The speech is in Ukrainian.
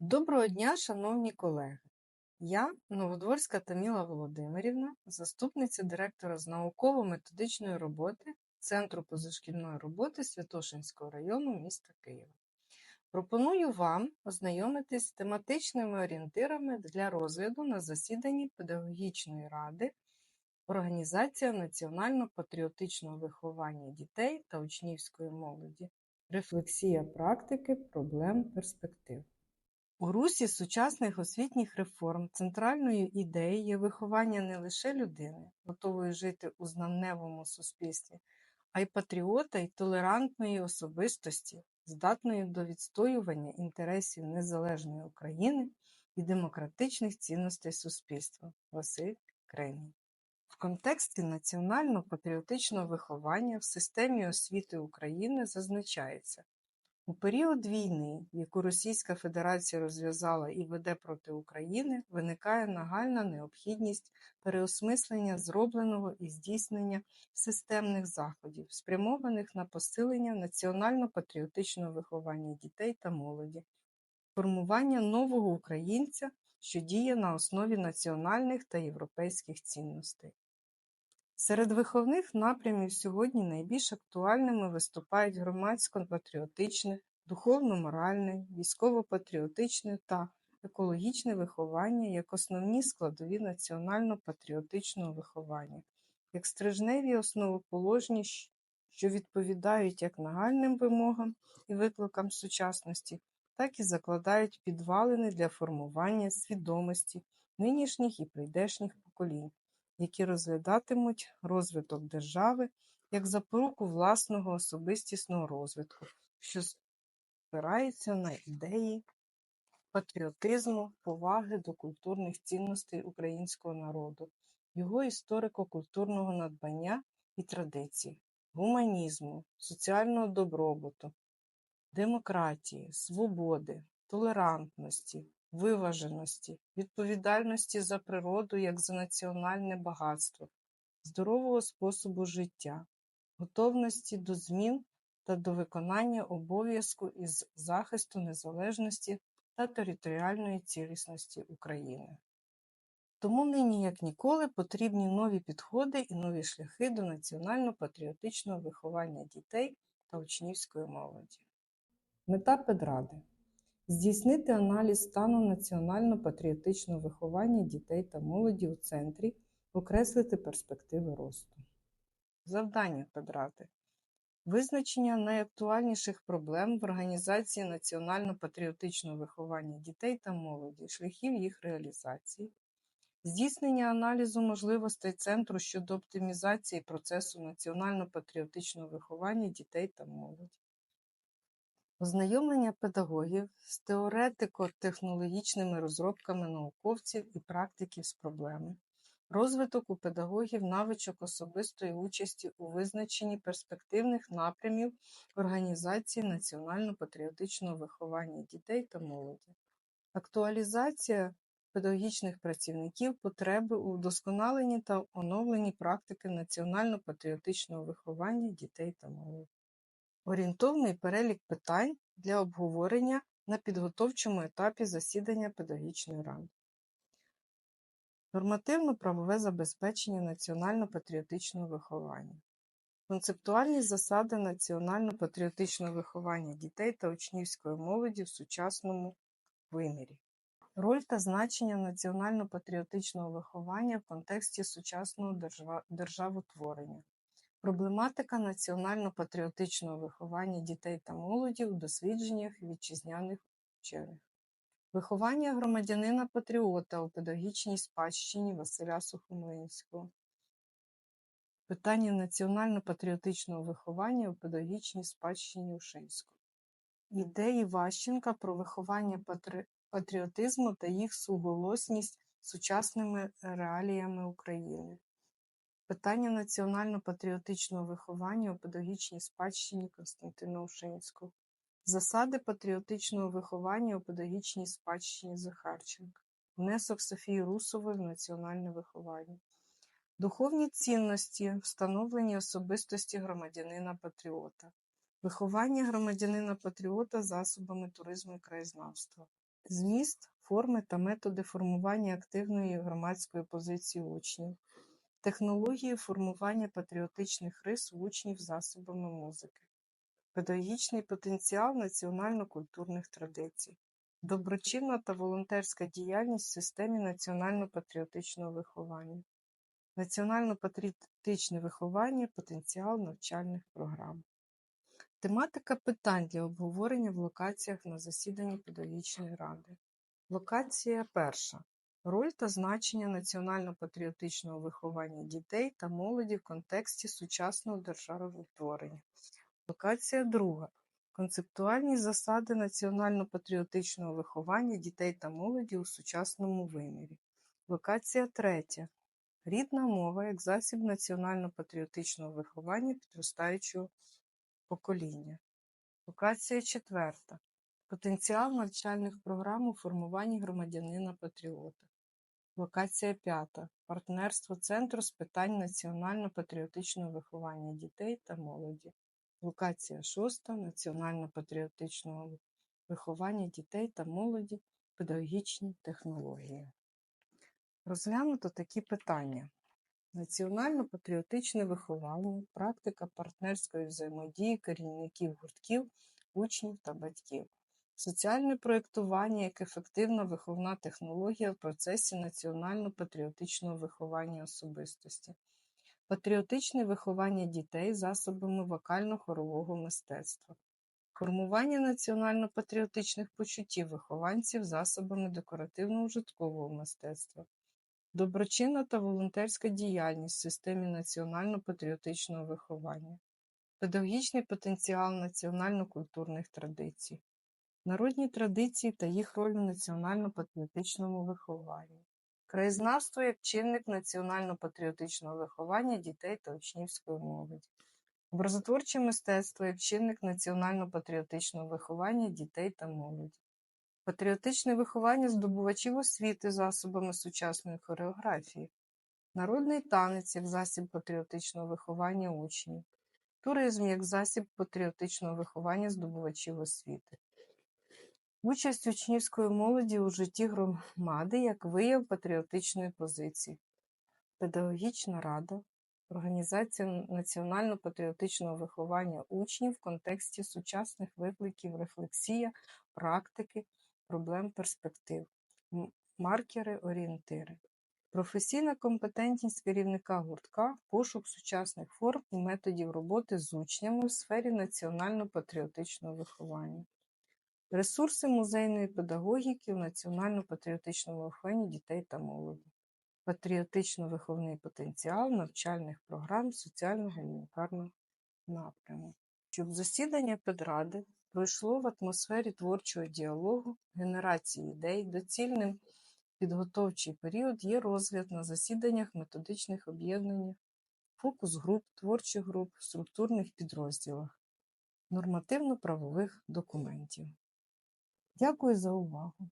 Доброго дня, шановні колеги! Я, Новодворська Таміла Володимирівна, заступниця директора з науково-методичної роботи Центру позашкільної роботи Святошинського району міста Києва. Пропоную вам ознайомитись з тематичними орієнтирами для розгляду на засіданні Педагогічної ради Організація національно-патріотичного виховання дітей та учнівської молоді, рефлексія практики, проблем, перспектив. У русі сучасних освітніх реформ центральною ідеєю виховання не лише людини, готової жити у знамневому суспільстві, а й патріота й толерантної особистості, здатної до відстоювання інтересів незалежної України і демократичних цінностей суспільства. Василь Кремінь. В контексті національно-патріотичного виховання в системі освіти України зазначається, у період війни, яку Російська Федерація розв'язала і веде проти України, виникає нагальна необхідність переосмислення зробленого і здійснення системних заходів, спрямованих на посилення національно-патріотичного виховання дітей та молоді, формування нового українця, що діє на основі національних та європейських цінностей. Серед виховних напрямів сьогодні найбільш актуальними виступають громадсько-патріотичне, духовно-моральне, військово-патріотичне та екологічне виховання як основні складові національно-патріотичного виховання, як стрижневі основоположні, що відповідають як нагальним вимогам і викликам сучасності, так і закладають підвалини для формування свідомості нинішніх і прийдешніх поколінь які розглядатимуть розвиток держави як запоруку власного особистісного розвитку, що спирається на ідеї патріотизму, поваги до культурних цінностей українського народу, його історико-культурного надбання і традицій, гуманізму, соціального добробуту, демократії, свободи, толерантності, виваженості, відповідальності за природу як за національне багатство, здорового способу життя, готовності до змін та до виконання обов'язку із захисту незалежності та територіальної цілісності України. Тому нині, як ніколи, потрібні нові підходи і нові шляхи до національно-патріотичного виховання дітей та учнівської молоді. Мета педради здійснити аналіз стану національно-патріотичного виховання дітей та молоді у центрі, окреслити перспективи росту. Завдання педрати Визначення найактуальніших проблем в організації національно-патріотичного виховання дітей та молоді, шляхів їх реалізації, здійснення аналізу можливостей центру щодо оптимізації процесу національно-патріотичного виховання дітей та молоді, Ознайомлення педагогів з теоретико-технологічними розробками науковців і практиків з проблеми, розвиток у педагогів навичок особистої участі у визначенні перспективних напрямів організації національно-патріотичного виховання дітей та молоді, актуалізація педагогічних працівників потреби у вдосконаленні та оновленні практики національно-патріотичного виховання дітей та молоді. Орієнтовний перелік питань для обговорення на підготовчому етапі засідання педагогічної ради. Нормативно-правове забезпечення національно-патріотичного виховання. Концептуальні засади національно-патріотичного виховання дітей та учнівської молоді в сучасному вимірі. Роль та значення національно-патріотичного виховання в контексті сучасного державотворення. Проблематика національно-патріотичного виховання дітей та молоді у дослідженнях вітчизняних вчених. Виховання громадянина-патріота у педагогічній спадщині Василя Сухомлинського. Питання національно-патріотичного виховання у педагогічній спадщині Ушинського. Ідеї Ващенка про виховання патри... патріотизму та їх суголосність сучасними реаліями України. Питання національно-патріотичного виховання у педагогічній спадщині Константина Ушинського. Засади патріотичного виховання у педагогічній спадщині Захарченка. Внесок Софії Русової в національне виховання. Духовні цінності, встановлені особистості громадянина-патріота. Виховання громадянина-патріота засобами туризму і краєзнавства. Зміст, форми та методи формування активної громадської позиції учнів, технології формування патріотичних рис в учнів засобами музики, педагогічний потенціал національно-культурних традицій, доброчинна та волонтерська діяльність в системі національно-патріотичного виховання, національно-патріотичне виховання, потенціал навчальних програм. Тематика питань для обговорення в локаціях на засіданні педагогічної ради. Локація перша. Роль та значення національно-патріотичного виховання дітей та молоді в контексті сучасного державотворення. Локація друга. Концептуальні засади національно-патріотичного виховання дітей та молоді у сучасному вимірі. Локація третя. Рідна мова як засіб національно-патріотичного виховання підростаючого покоління. Локація четверта. Потенціал навчальних програм у формуванні громадянина-патріота. Локація п'ята. Партнерство Центру з питань національно-патріотичного виховання дітей та молоді. Локація шоста. Національно-патріотичного виховання дітей та молоді. Педагогічні технології. Розглянуто такі питання. Національно-патріотичне виховання, практика партнерської взаємодії керівників гуртків, учнів та батьків, соціальне проєктування як ефективна виховна технологія в процесі національно-патріотичного виховання особистості, патріотичне виховання дітей засобами вокально-хорового мистецтва, формування національно-патріотичних почуттів вихованців засобами декоративно-ужиткового мистецтва. Доброчинна та волонтерська діяльність в системі національно-патріотичного виховання, педагогічний потенціал національно-культурних традицій, народні традиції та їх роль у національно-патріотичному вихованні, краєзнавство як чинник національно-патріотичного виховання дітей та учнівської молоді, образотворче мистецтво як чинник національно-патріотичного виховання дітей та молоді. Патріотичне виховання здобувачів освіти засобами сучасної хореографії, народний танець як засіб патріотичного виховання учнів, туризм як засіб патріотичного виховання здобувачів освіти, участь учнівської молоді у житті громади як вияв патріотичної позиції, педагогічна рада, організація національно-патріотичного виховання учнів в контексті сучасних викликів, рефлексія, практики проблем перспектив, маркери, орієнтири, професійна компетентність керівника гуртка, пошук сучасних форм і методів роботи з учнями в сфері національно-патріотичного виховання, ресурси музейної педагогіки в національно-патріотичному вихованні дітей та молоді, патріотично-виховний потенціал навчальних програм соціально-гуманітарного напряму. Щоб засідання педради пройшло в атмосфері творчого діалогу, генерації ідей, доцільним підготовчий період є розгляд на засіданнях методичних об'єднаннях, фокус груп, творчих груп, структурних підрозділах, нормативно-правових документів. Дякую за увагу!